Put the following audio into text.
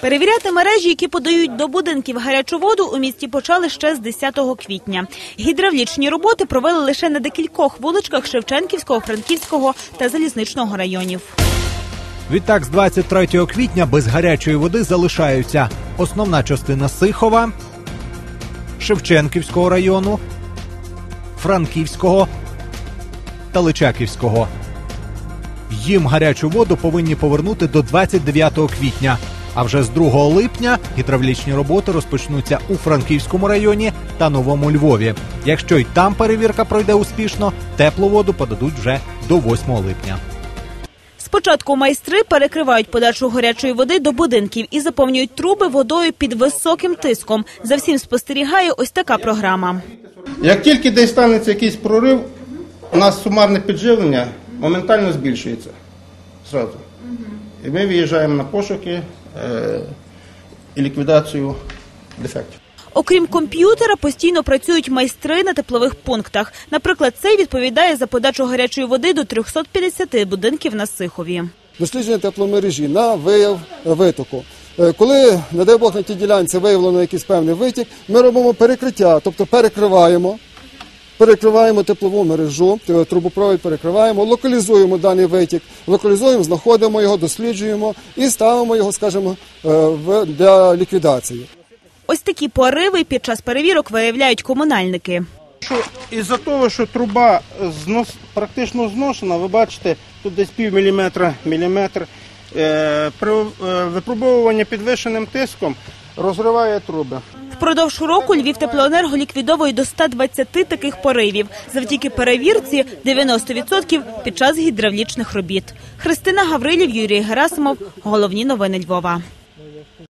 Перевіряти мережі, які подають до будинків гарячу воду, у місті почали ще з 10 квітня. Гідравлічні роботи провели лише на декількох вуличках Шевченківського, Франківського та Залізничного районів. Відтак, з 23 квітня без гарячої води залишаються основна частина Сихова, Шевченківського району, Франківського та Личаківського. Їм гарячу воду повинні повернути до 29 квітня. А вже з 2 липня гідравлічні роботи розпочнуться у Франківському районі та Новому Львові. Якщо й там перевірка пройде успішно, теплу воду подадуть вже до 8 липня. Спочатку майстри перекривають подачу гарячої води до будинків і заповнюють труби водою під високим тиском. За всім спостерігає ось така програма. Як тільки десь станеться якийсь прорив, у нас сумарне підживлення моментально збільшується. Зразу. І ми виїжджаємо на пошуки е, і ліквідацію дефектів. Окрім комп'ютера, постійно працюють майстри на теплових пунктах. Наприклад, цей відповідає за подачу гарячої води до 350 будинків на Сихові. дослідження тепломережі на вияв витоку. Е, Коли, не дай Бог, на тій ділянці виявлено якийсь певний витік, ми робимо перекриття, тобто перекриваємо, перекриваємо теплову мережу, е, трубопровід перекриваємо, локалізуємо даний витік, локалізуємо, знаходимо його, досліджуємо і ставимо його, скажімо, е, в- для ліквідації. Ось такі пориви під час перевірок виявляють комунальники. Що із-за того, що труба знос, практично зношена, ви бачите, тут десь пів міліметра, міліметр. Е, при випробовуванні підвищеним тиском розриває труби. Впродовж року Львів теплоенерго ліквідовує до 120 таких поривів. Завдяки перевірці 90% під час гідравлічних робіт. Христина Гаврилів, Юрій Герасимов. Головні новини Львова.